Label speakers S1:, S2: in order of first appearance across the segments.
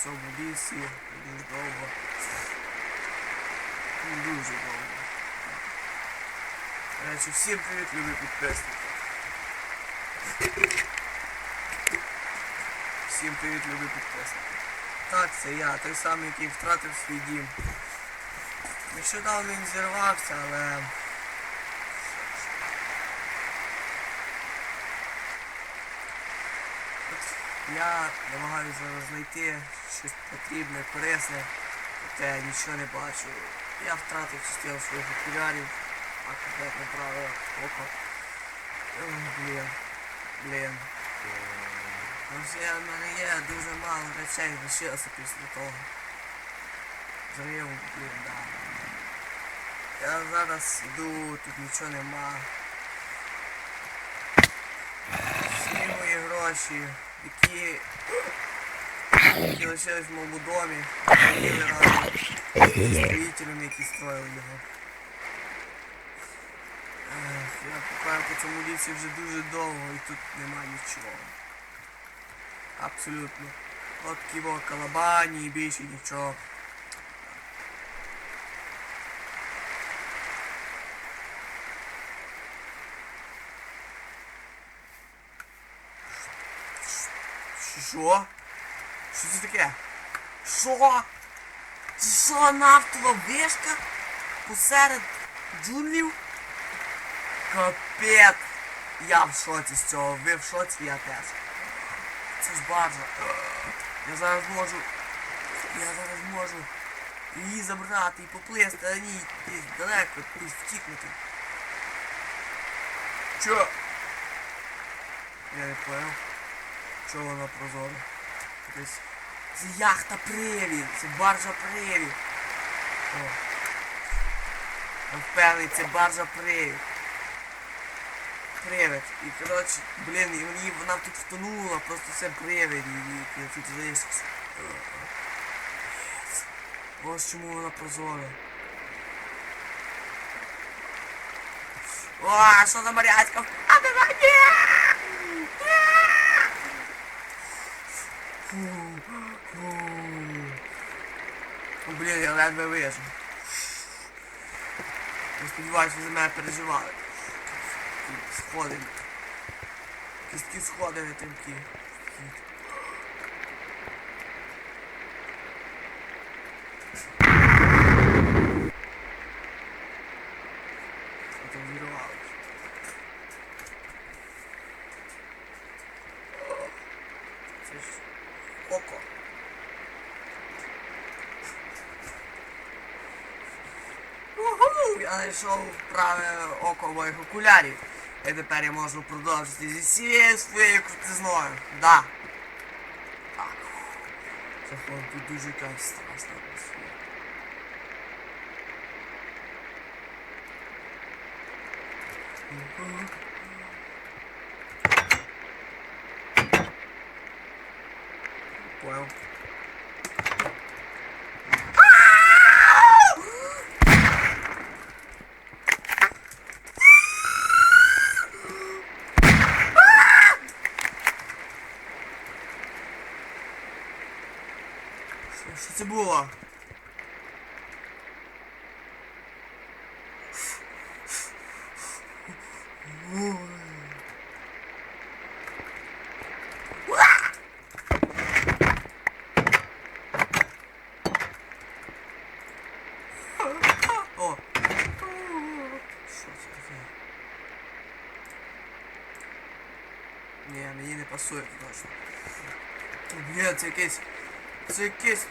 S1: в цьому лісі дуже довго. Дуже довго. До речі, всім привіт, любі підписники. Всім привіт, любі підписники. Так, це я, той самий, який втратив свій дім. Нещодавно він зірвався, але... От Я намагаюся зараз знайти щось потрібне, корисне, проте нічого не бачу. Я втратив частину своїх окулярів, а конкретно праве око. Блін. Блін. Ну в мене є дуже мало речей лишилося після того. Зриву, блін, да. Я зараз йду, тут нічого нема. Всі мої гроші, які, які лишились в моєму домі, хотіли разом з строїтелями, які строїли його. Ех, я купаю по цьому лісі вже дуже довго і тут нема нічого. Абсолютно. От ківо калабані і більше нічого. Що? Що це таке? Що? Це що нафтова вишка? Посеред джунглів? Капець! Я в шоці з цього, ви в шоці, я теж. Це ж баржа. Я зараз можу. Я зараз можу її забрати і поплисти, а ні, десь далеко, десь втікнути. Чо? Я не понял. Чого вона прозора? Десь. Це яхта Привід, це баржа Привід. О. Впевнений, це баржа Привід. Привид. І коротше, блін, і мені вона тут втонула, просто це привид її, який тут лишився. Ось чому вона прозора. О, що за морячка? А ти на ні! Фу, фу. О, Блін, я ледве вижу. Я сподіваюся, ви за мене переживали. Такі Сходи. Якісь такі сходи не тимкі. Що там вірвалося? Це ж око. Уху! Я знайшов праве око моїх окулярів. І тепер я можу продовжити зі всією своєю крутизною. Да. Так. Це тут дуже якась страшна атмосфера. Понял. Було? О! Що це таке? Ні, мені не пасує точно. Блін, це якесь... Це якесь...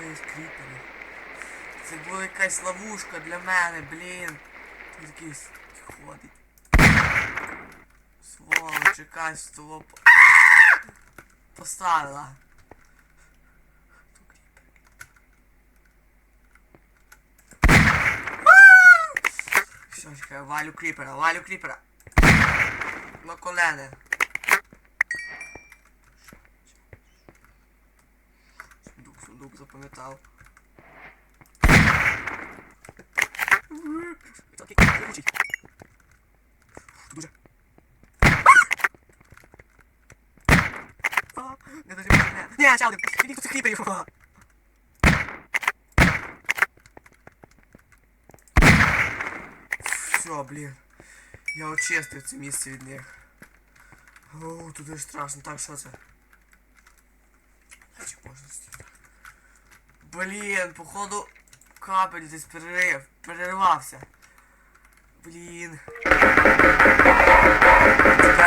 S1: Такое з. Це була якась ловушка для мене, блін. Тут якийсь ходить. Сволоч, якась того... п- Поставила. Все, чекай, валю кріпера, валю кріпера. На колени. Сундук, сундук запам'ятав. Такий кричить. Дуже. Ні, ще один. Він тут хліпає його. Все, блін. Я очистив це місце від них. О, тут дуже страшно. Так, що це? Чи можна стіти? Блін, походу кабель десь перерив, перервався. Блін. Тепер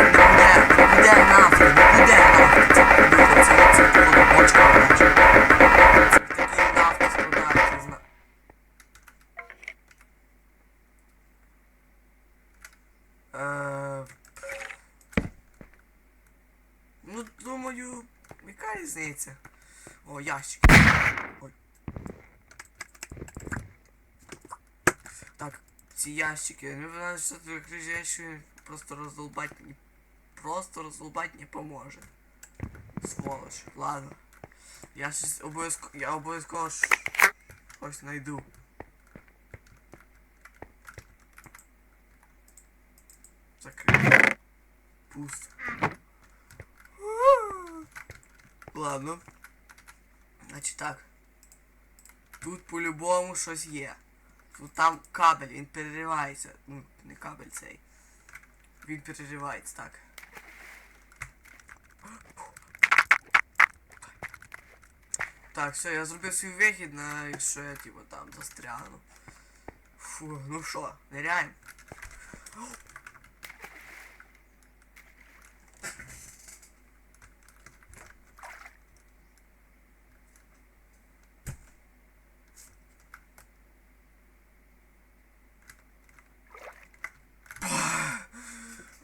S1: не буде, не буде нафти, не буде нафти. Це буде, походу бочка робоча. Це такі нафти складають, я знаю. Е, Ну, думаю, яка різниця? О, ящик. Ой. Так, ці ящики, ну вона що ти кричиш, просто роздолбать не... Просто роздолбать не поможе. Сволоч, ладно. Я щось обов'язково, я обов'язково ж щось знайду. Закрив. Пусто. Ладно. Значить так. Тут по-любому щось є. Тут там кабель, він переривається. Ну, не кабель цей. Він переривається, так. Так, все, я зробив свій вихід, на якщо я типу там застрягну. Фу, ну що, ниряємо?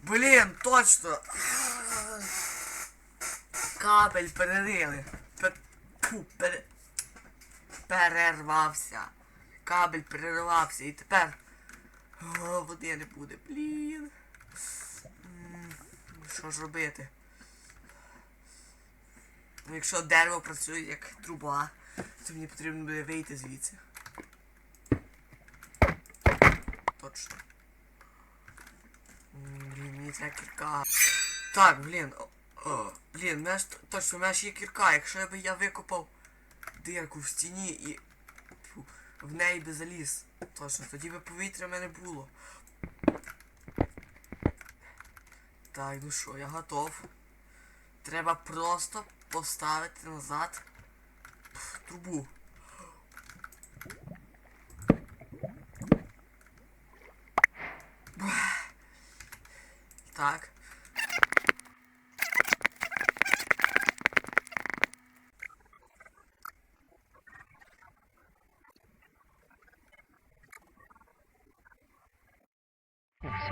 S1: Блін, точно. Кабель перерили. Пер... Перервався. Кабель перервався і тепер. О, води не буде, блін. Що ж робити? Якщо дерево працює як труба, то мені потрібно буде вийти звідси. Точно. Треба кірка. Так, блін. О, о, блін, мене ж точно, в мене ж є кірка. Якщо би я викопав дирку в стіні і в неї би заліз. Точно, тоді би повітря в мене було. Так, ну що, я готов. Треба просто поставити назад трубу. Так.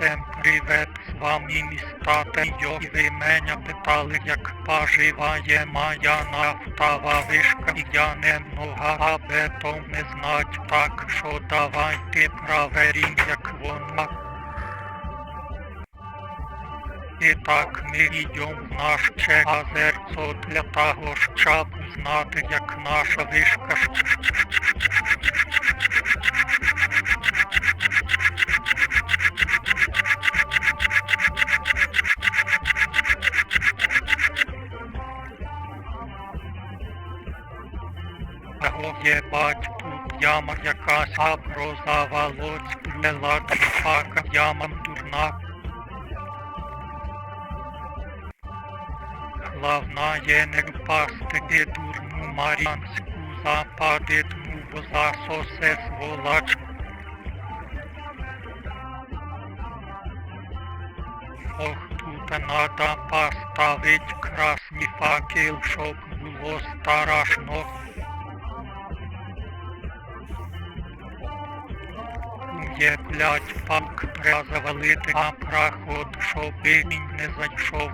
S2: Всем привет, з вами містата Йо. І ви мене питали, як поживає моя нафтова вишка. І я не много об этом не знать, так що давайте проверим, як вона. І так ми йдемо в наш озерцо для того, щоб знати, як наша вишка. Єбать тут яма якась, а прозавалоць плела фака яма дурна. Главна є не впасти де дурну марянську западетну, бо засосе сволач. Ох, тут надо поставить красний факел, щоб було страшно. Є, блядь, пак треба завалити на проход, щоб він не зайшов.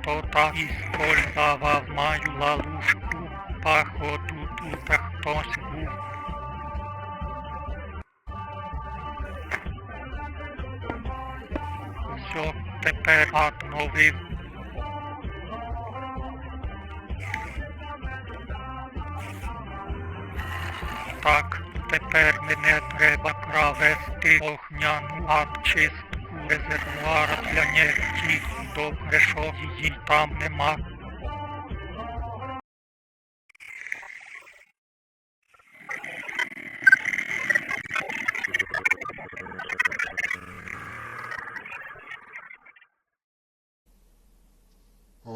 S2: Хто-то использовав мою ловушку, походу тут хтось тепер обновив. Так, тепер мене треба провести огняну обчистку резервуара для нефті. Добре, що її там нема.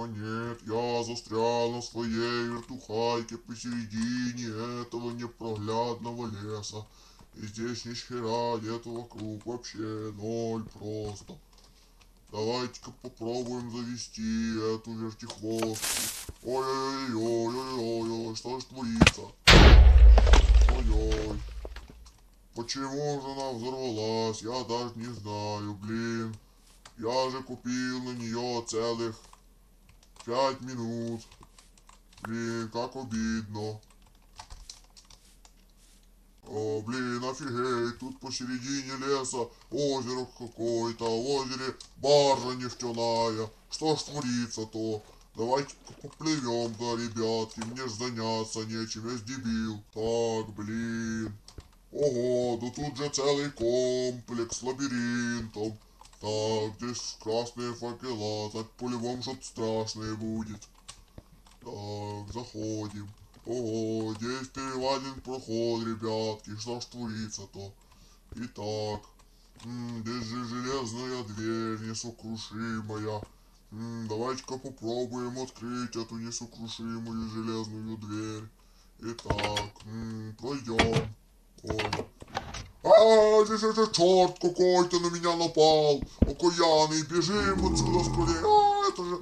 S3: Нет, я застрял на своей вертухайке посередине этого непроглядного леса. И здесь ни хера нету вокруг, вообще ноль просто. Давайте-ка попробуем завести эту вертихвостку. Ой-ой-ой-ой-ой-ой, что ж творится? Ой-ой. Почему же она взорвалась, я даже не знаю, блин. Я же купил на нее целых Пять минут. Блин, как обидно. О, блин, офигеть, тут посередине леса озеро какое-то, озере баржа нефтяная. Что ж творится-то? Давайте-ка поплывем-то, ребятки, мне ж заняться нечем, я ж дебил. Так, блин. Ого, да тут же целый комплекс с Так, здесь красные факела, так по-любому что-то страшное будет. Так, заходим. Ого, здесь перевален проход, ребятки, что ж творится-то? Итак, м, здесь же железная дверь, несокрушимая. М, Давайте-ка попробуем открыть эту несокрушимую железную дверь. Итак, м, пройдем. Ой, а, здесь это черт какой-то на меня напал. Окаянный, бежим отсюда скорее. А, это же,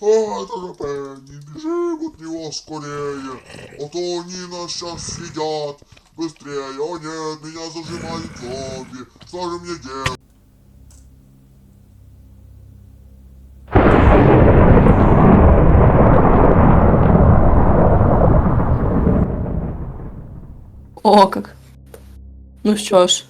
S3: а, это же Пенни. Бежим от него скорее. А то они нас сейчас съедят. Быстрее. О нет, меня зажимают зомби. Что же мне делать?
S4: О, как. Ну що ж,